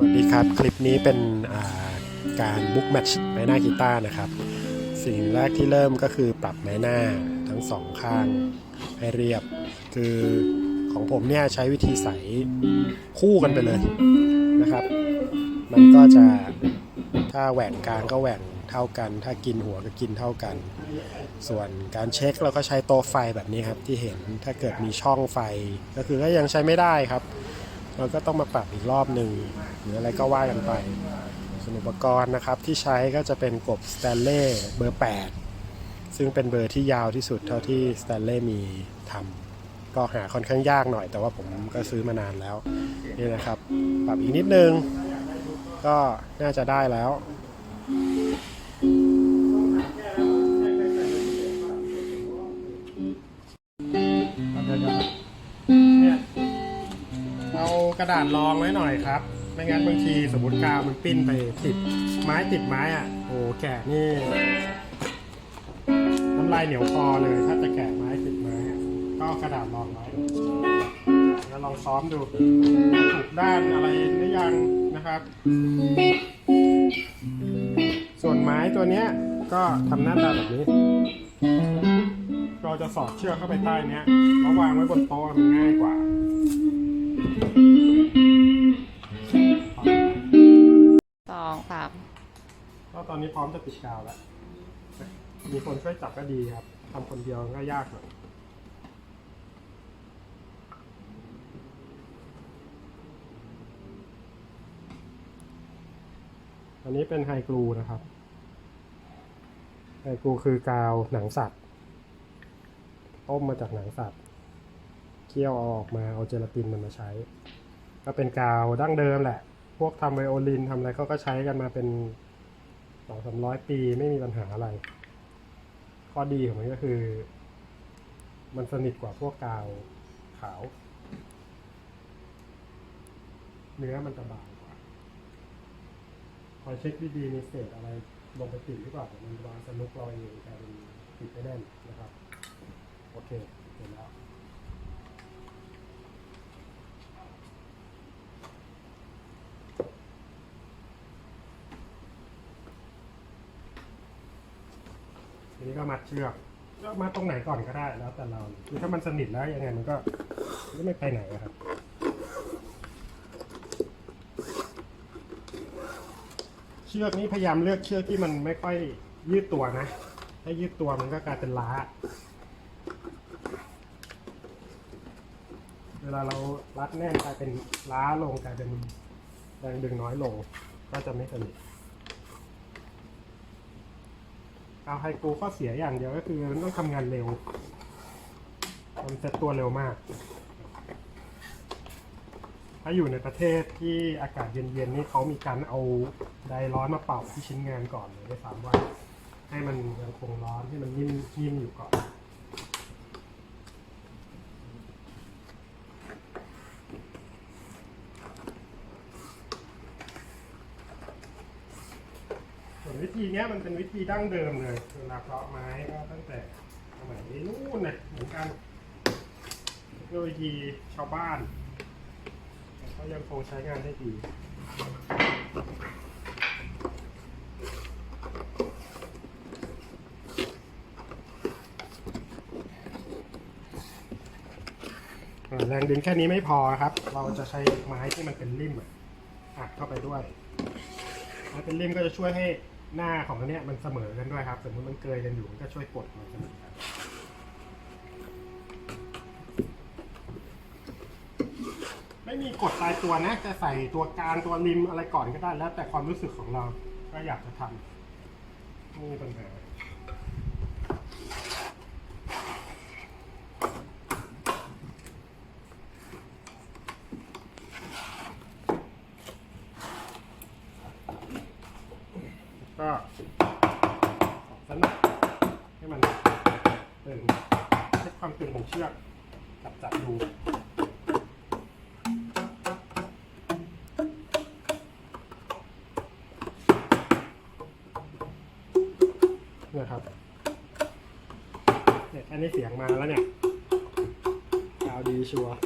วัสดีครับ คลิปนี้เป็นการบุ๊กแมทช์ไม้หน้ากีตาร์นะครับ สิ่งแรกที่เริ่มก็คือปรับไม้หน้าทั้งสองข้างให้เรียบ คือของผมเนี่ยใช้วิธีใส่คู่กันไปเลยนะครับ มันก็จะถ้าแหว่งกลางก็แหว่งเท่ากัน ถ้ากินหัวก็กินเท่ากัน ส่วนการเช็คเราก็ใช้โต๊ะไฟแบบนี้ครับที่เห็นถ้าเกิดมีช่องไฟก็คือก็ยังใช้ไม่ได้ครับ เราก็ต้องมาปรับอีกรอบหนึ่งหรืออะไรก็ว่ากันไป ส่วนอุปกรณ์นะครับที่ใช้ก็จะเป็นกบสแตนเล่เบอร์ 8 ซึ่งเป็นเบอร์ที่ยาวที่สุดเท่าที่สแตนเล่มีทำก็หาค่อนข้างยากหน่อย แต่ว่าผมก็ซื้อมานานแล้วนี่นะครับ ปรับอีกนิดนึง ก็น่าจะได้แล้วเนี่ย กระดาษรองไว้หน่อยครับ ไม่งั้นบางทีสมมติกาวมันปิ้นไปติดไม้ติดไม้อะ โอ้แกะนี่น้ำลายเหนียวคอเลยถ้าจะแกะไม้ติดไม้อก็กระดาษรองไว้แล้วลองซ้อมดูถูกด้านอะไรหรือยังนะครับ ส่วนไม้ตัวเนี้ยก็ทำหน้าตาแบบนี้ เราจะสอดเชือกเข้าไปใต้เนี้ยแล้ววางไว้บนโต๊ะมันง่ายกว่า สองสามก็ตอนนี้พร้อมจะติดกาวแล้ว มีคนช่วยจับก็ดีครับทำคนเดียวก็ยากหน่อยอันนี้เป็นไฮกลูนะครับ ไฮกลูคือกาวหนังสัตว์ ต้มมาจากหนังสัตว์ คี่ยวเอาออกมาเอาเจลาตินมันมาใช้ ก็เป็นกาวดั้งเดิมแหละ พวกทำไวโอลินทำอะไรเขาก็ใช้กันมาเป็นสองสามร้อยปีไม่มีปัญหาอะไร ข้อดีของมันก็คือ มันสนิทกว่าพวกกาวขาว เนื้อมันจะบางกว่าคอยเช็คดีๆมีเศษอะไรลงไปติดหรือเปล่ามันวางสนุกเราเองกลายเป็นติดไม่แน่นนะครับ โอเคเสร็จแล้ว ทีนี้ก็มัดเชือกก็มัดตรงไหนก่อนก็ได้แล้วแต่เราคือถ้ามันสนิทแล้วยังไงมันก็ไม่ไปไหนครับเชือกนี้พยายามเลือกเชือกที่มันไม่ค่อยยืดตัวนะ ถ้ายืดตัวมันก็กลายเป็นล้า เวลาเรารัดแน่นกลายเป็นล้าลงกลายเป็นแรงดึงน้อยลง ก็จะไม่สนิท เอาไฮโกรข้อเสียอย่างเดียวก็คือมันต้องทำงานเร็วมันเซ็ตตัวเร็วมาก ถ้าอยู่ในประเทศที่อากาศเย็นๆนี่เขามีการเอาไดร้อนมาเป่าที่ชิ้นงานก่อนเลยด้วยซ้ำว่าให้มันยังคงร้อนให้มันนิ่มนิ่มอยู่ก่อน ส่วนวิ ธีเนี้ยมันเป็นวิธีดั้งเดิมเลยเวลาเพาะไม้ก็ตั้งแต่สมัยนู้นนะเหมือนกันด้วยวิธีชาวบ้านก็ยังคงใช้งานได้ดีแรงดึงแค่นี้ไม่พอครับ เราจะใช้ไม้ที่มันเป็นริมอะอัดเข้าไปด้วยไม้เป็นริมก็จะช่วยให้ หน้าของตัวเนี้ยมันเสมอกันด้วยครับ สมมติมันเกยกันอยู่มันก็ช่วยกดมันเสมอกันไม่มีกดตายตัวนะ จะใส่ตัวกลางตัวริมอะไรก่อนก็ได้แล้วแต่ความรู้สึกของเราก็อยากจะทำไม่มีปัญหา ก็สนับให้มันตึงเช็คความตึงของเชือกจับจับดูเนี่ยครับเนี่ยแค่นี้เสียงมาแล้วเนี่ยกาวดีชัวร์